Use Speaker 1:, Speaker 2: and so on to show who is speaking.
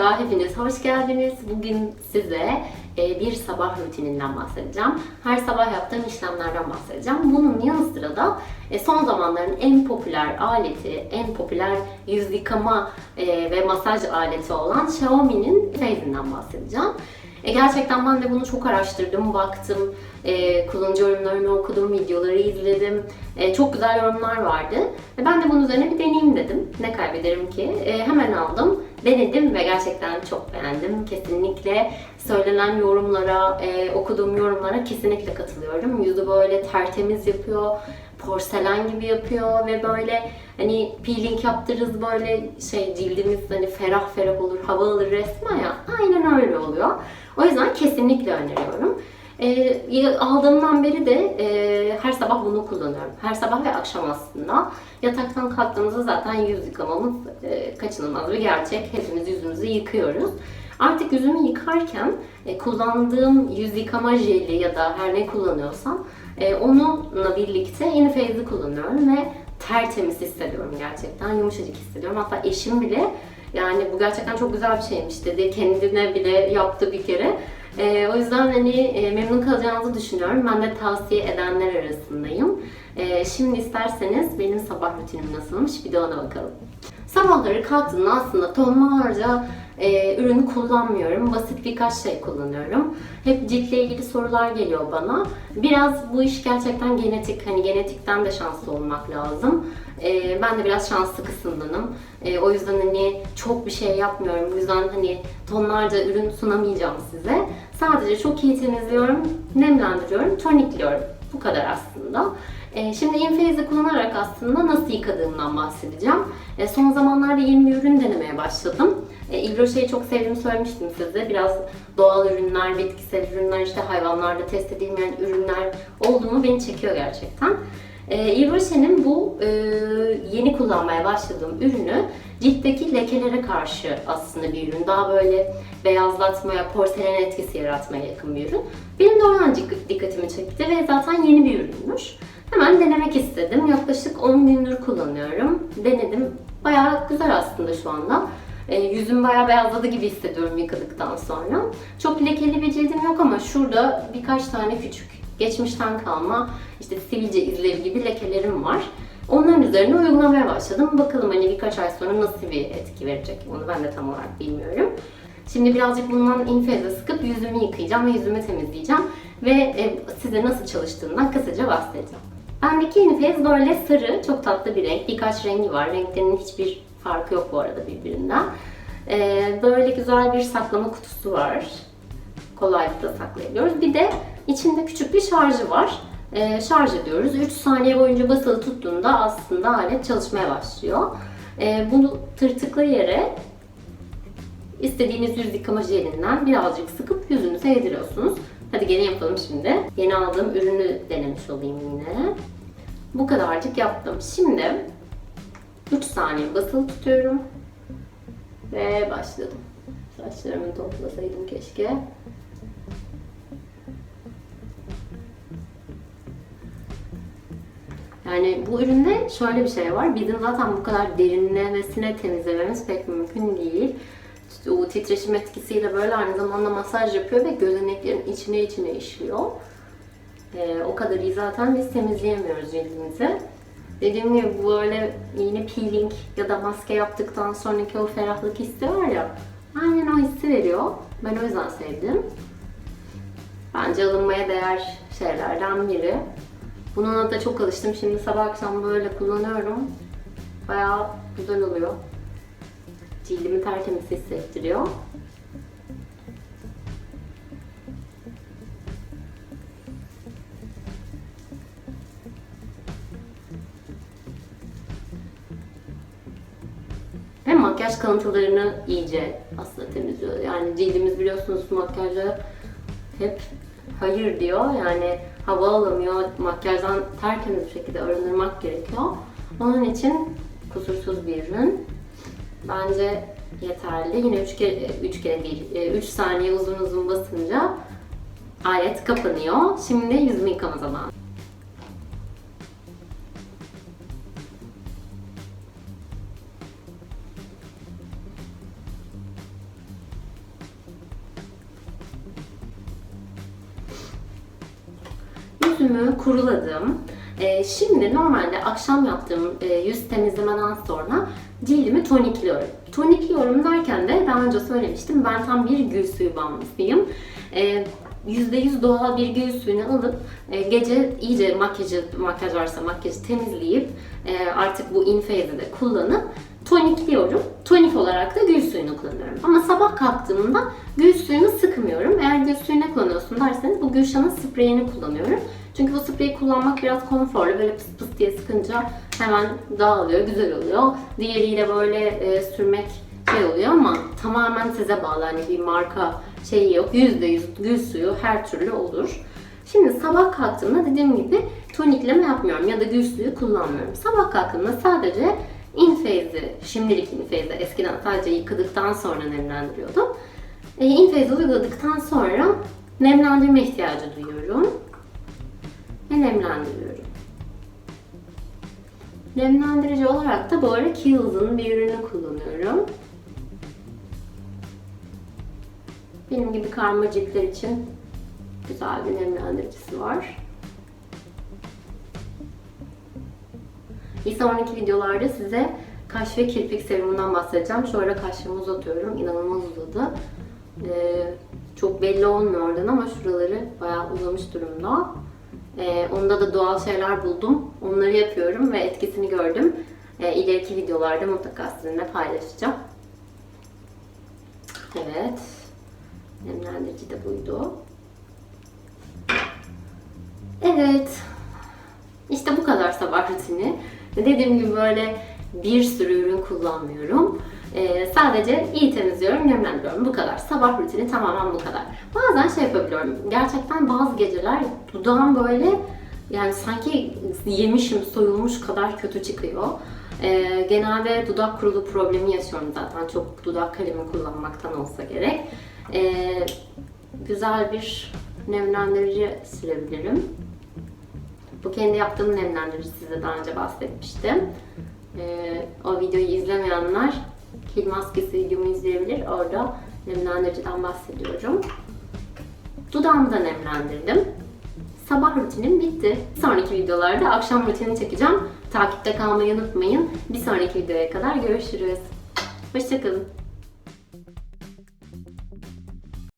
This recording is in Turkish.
Speaker 1: Merhaba, hepiniz hoş geldiniz. Bugün size e, bir sabah rutininden bahsedeceğim. Her sabah yaptığım işlemlerden bahsedeceğim. Bunun yanı sıra da e, son zamanların en popüler aleti, en popüler yüz yıkama e, ve masaj aleti olan Xiaomi'nin Phase'inden bahsedeceğim. Gerçekten ben de bunu çok araştırdım, baktım, kullanıcı yorumlarını okudum, videoları izledim. Çok güzel yorumlar vardı. Ben de bunun üzerine bir deneyeyim dedim. Ne kaybederim ki? Hemen aldım, denedim ve gerçekten çok beğendim. Kesinlikle söylenen yorumlara, e, okuduğum yorumlara kesinlikle katılıyorum. Yüzü böyle tertemiz yapıyor, porselen gibi yapıyor ve böyle hani peeling yaptırırız böyle şey cildimiz hani ferah ferah olur, hava alır resmen ya. Aynen öyle oluyor. O yüzden kesinlikle öneriyorum. E, aldığımdan beri de e, her sabah bunu kullanıyorum. Her sabah ve akşam aslında. Yataktan kalktığımızda zaten yüz yıkamamız e, kaçınılmaz bir gerçek. Hepimiz yüzümüzü yıkıyoruz. Artık yüzümü yıkarken e, kullandığım yüz yıkama jeli ya da her ne kullanıyorsam e, onunla birlikte feyzi kullanıyorum ve tertemiz hissediyorum gerçekten. Yumuşacık hissediyorum. Hatta eşim bile yani bu gerçekten çok güzel bir şeymiş dedi. Kendine bile yaptı bir kere. E, o yüzden hani e, memnun kalacağınızı düşünüyorum. Ben de tavsiye edenler arasındayım. E, şimdi isterseniz benim sabah rutinim nasılmış bir de ona bakalım. Sabahları kalktığımda aslında tonlarca e, ürün kullanmıyorum. Basit birkaç şey kullanıyorum. Hep ciltle ilgili sorular geliyor bana. Biraz bu iş gerçekten genetik. Hani genetikten de şanslı olmak lazım. E, ben de biraz şanslı kısımdanım. E, o yüzden hani çok bir şey yapmıyorum. O yüzden hani tonlarca ürün sunamayacağım size. Sadece çok iyi temizliyorum, nemlendiriyorum, tonikliyorum. Bu kadar aslında. E, şimdi Infaise'i kullanarak aslında nasıl yıkadığımdan bahsedeceğim. E, son zamanlarda yeni bir ürün denemeye başladım. E, Ibroşe'yi çok sevdiğimi söylemiştim size. Biraz doğal ürünler, bitkisel ürünler, işte hayvanlarda test edilmeyen ürünler olduğunu beni çekiyor gerçekten. E, Ibroşe'nin bu yeni kullanmaya başladığım ürünü ciltteki lekelere karşı aslında bir ürün. Daha böyle beyazlatmaya, porselen etkisi yaratmaya yakın bir ürün. Benim de oradan dikkatimi çekti ve zaten yeni bir ürünmüş. Hemen denemek istedim. Yaklaşık 10 gündür kullanıyorum. Denedim. Bayağı güzel aslında şu anda. E, yüzüm bayağı beyazladı gibi hissediyorum yıkadıktan sonra. Çok lekeli bir cildim yok ama şurada birkaç tane küçük geçmişten kalma işte sivilce izleri gibi lekelerim var. Onların üzerine uygulamaya başladım. Bakalım hani birkaç ay sonra nasıl bir etki verecek onu ben de tam olarak bilmiyorum. Şimdi birazcık bundan infeze sıkıp yüzümü yıkayacağım ve yüzümü temizleyeceğim. Ve e, size nasıl çalıştığından kısaca bahsedeceğim. Bendeki infez böyle sarı, çok tatlı bir renk. Birkaç rengi var. Renklerinin hiçbir farkı yok bu arada birbirinden. Ee, böyle güzel bir saklama kutusu var. Kolaylıkla saklayabiliyoruz. Bir de içinde küçük bir şarjı var. Ee, şarj ediyoruz. 3 saniye boyunca basılı tuttuğunda aslında alet çalışmaya başlıyor. Ee, bunu tırtıklı yere istediğiniz yüz yıkama jelinden birazcık sıkıp yüzünüze yediriyorsunuz. Hadi gene yapalım şimdi. Yeni aldığım ürünü denemiş olayım yine. Bu kadarcık yaptım. Şimdi 3 saniye basılı tutuyorum. Ve başladım. Saçlarımı toplasaydım keşke. Yani bu üründe şöyle bir şey var. Bizim zaten bu kadar derinlemesine temizlememiz pek mümkün değil. Titreşim etkisiyle böyle aynı zamanda masaj yapıyor ve gözeneklerin içine içine işliyor. Ee, o kadar iyi zaten biz temizleyemiyoruz cildimizi. Dediğim gibi bu böyle yeni peeling ya da maske yaptıktan sonraki o ferahlık hissi var ya. Aynen o hissi veriyor. Ben o yüzden sevdim. Bence alınmaya değer şeylerden biri. Bununla da çok alıştım. Şimdi sabah akşam böyle kullanıyorum. Bayağı güzel oluyor. Cildimi tertemiz hissettiriyor. Hem makyaj kalıntılarını iyice aslında temizliyor. Yani cildimiz biliyorsunuz makyajla hep hayır diyor. Yani hava alamıyor. Makyajdan tertemiz bir şekilde arındırmak gerekiyor. Onun için kusursuz bir ürün. Bence yeterli. Yine 3 kere, 3 kere değil, 3 saniye uzun uzun basınca alet kapanıyor. Şimdi yüzümü yıkama zamanı. yüzümü kuruladım. Ee, şimdi normalde akşam yaptığım e, yüz temizlemeden sonra cildimi tonikliyorum. Tonikliyorum derken de daha önce söylemiştim ben tam bir gül suyu bağımlısıyım. Ee, %100 doğal bir gül suyunu alıp e, gece iyice makyajı, makyaj varsa makyajı temizleyip e, artık bu infazede de kullanıp tonikliyorum. Tonik olarak da gül suyunu kullanıyorum. Ama sabah kalktığımda gül suyunu sıkmıyorum. Eğer gül suyu ne kullanıyorsun derseniz bu Gülşah'ın spreyini kullanıyorum. Çünkü bu spreyi kullanmak biraz konforlu. Böyle pıs pıs diye sıkınca hemen dağılıyor, güzel oluyor. Diğeriyle böyle e, sürmek şey oluyor ama tamamen size bağlı. Hani bir marka şeyi yok. %100 gül suyu her türlü olur. Şimdi sabah kalktığımda dediğim gibi tonikleme yapmıyorum ya da gül suyu kullanmıyorum. Sabah kalktığımda sadece Infaze'i, şimdilik Infaze'i eskiden sadece yıkadıktan sonra nemlendiriyordum. E, Infaze'i uyguladıktan sonra nemlendirme ihtiyacı duyuyorum. Ve nemlendiriyorum. Nemlendirici olarak da bu arada Kiehl's'ın bir ürünü kullanıyorum. Benim gibi karma ciltler için güzel bir nemlendiricisi var. Bir sonraki videolarda size kaş ve kirpik serumundan bahsedeceğim. Şu ara kaşlarımı uzatıyorum. İnanılmaz uzadı. Ee, çok belli olmuyor oradan ama şuraları bayağı uzamış durumda. Ee, onda da doğal şeyler buldum. Onları yapıyorum ve etkisini gördüm. Ee, ileriki videolarda mutlaka sizinle paylaşacağım. Evet. Nemlendirici de buydu. Evet. İşte bu kadar sabah rutini. Dediğim gibi böyle bir sürü ürün kullanmıyorum. Ee, sadece iyi temizliyorum, nemlendiriyorum. Bu kadar. Sabah rutini tamamen bu kadar. Bazen şey yapabiliyorum. Gerçekten bazı geceler dudağım böyle yani sanki yemişim, soyulmuş kadar kötü çıkıyor. Ee, genelde dudak kurulu problemi yaşıyorum zaten. Çok dudak kalemi kullanmaktan olsa gerek. Ee, güzel bir nemlendirici sürebilirim. Bu kendi yaptığım nemlendirici size daha önce bahsetmiştim. Ee, o videoyu izlemeyenler kil maskesi videomu izleyebilir. Orada nemlendiriciden bahsediyorum. Dudağımı da nemlendirdim. Sabah rutinim bitti. Bir sonraki videolarda akşam rutinini çekeceğim. Takipte kalmayı unutmayın. Bir sonraki videoya kadar görüşürüz. Hoşçakalın.